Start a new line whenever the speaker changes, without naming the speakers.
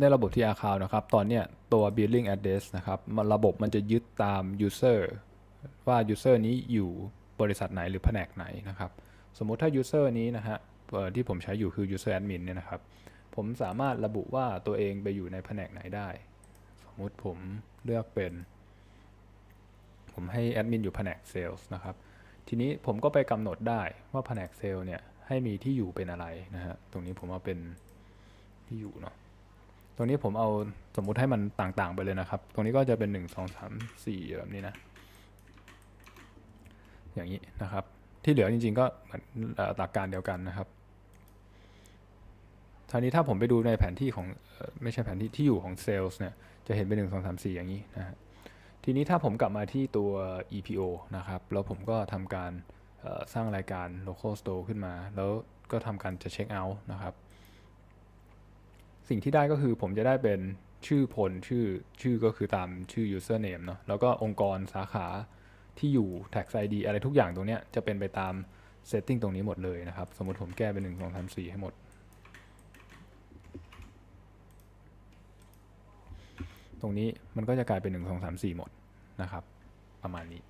ในระบบ TR Account นะครับ ตอนเนี้ยตัว billing address นะครับมันระบบมันจะยึดตาม user ว่า user นี้อยู่บริษัทไหนหรือแผนกไหนนะครับ สมมุติถ้า user นี้นะฮะที่ผมใช้อยู่คือ user admin เนี่ยนะครับ ผมสามารถระบุว่าตัวเองไปอยู่ในแผนกไหนได้ สมมุติผมเลือกเป็น ผมให้แอดมินอยู่แผนกเซลล์นะครับ ทีนี้ผมก็ไปกำหนดได้ว่าแผนกเซลล์เนี่ยให้มีที่อยู่เป็นอะไรนะฮะ ตรงนี้ผมเอาเป็นที่อยู่เนาะ ตรงนี้ผมเอาสมมุติให้มันต่างๆไปเลยนะครับ ตรงนี้ก็จะเป็นหนึ่งสองสามสี่แบบนี้นะ อย่างนี้นะครับ ที่เหลือจริงๆก็เหมือนหลักการเดียวกันนะครับคราวนี้ถ้าผมไปดูในแผนที่ของไม่ใช่แผนที่ที่อยู่ของเซลล์เนี่ยจะเห็นเป็นหนึ่งสองสามสี่อย่างนี้นะฮะทีนี้ถ้าผมกลับมาที่ตัว EPO นะครับ แล้วผมก็ทำการสร้างรายการ local store ขึ้นมา แล้วก็ทำการจะเช็คเอาท์นะครับ สิ่งที่ได้ก็คือผมจะได้เป็นชื่อพลชื่อชื่อก็คือตามชื่อ username เนาะแล้วก็องค์กรสาขาที่อยู่ tax ID อะไรทุกอย่างตรงเนี้ยจะเป็นไปตาม setting ตรงนี้หมดเลยนะครับ สมมติผมแก้เป็น 1 2 3 4 ให้หมด ตรงนี้มันก็จะกลายเป็น 1 2 3 4 หมดนะครับ ประมาณนี้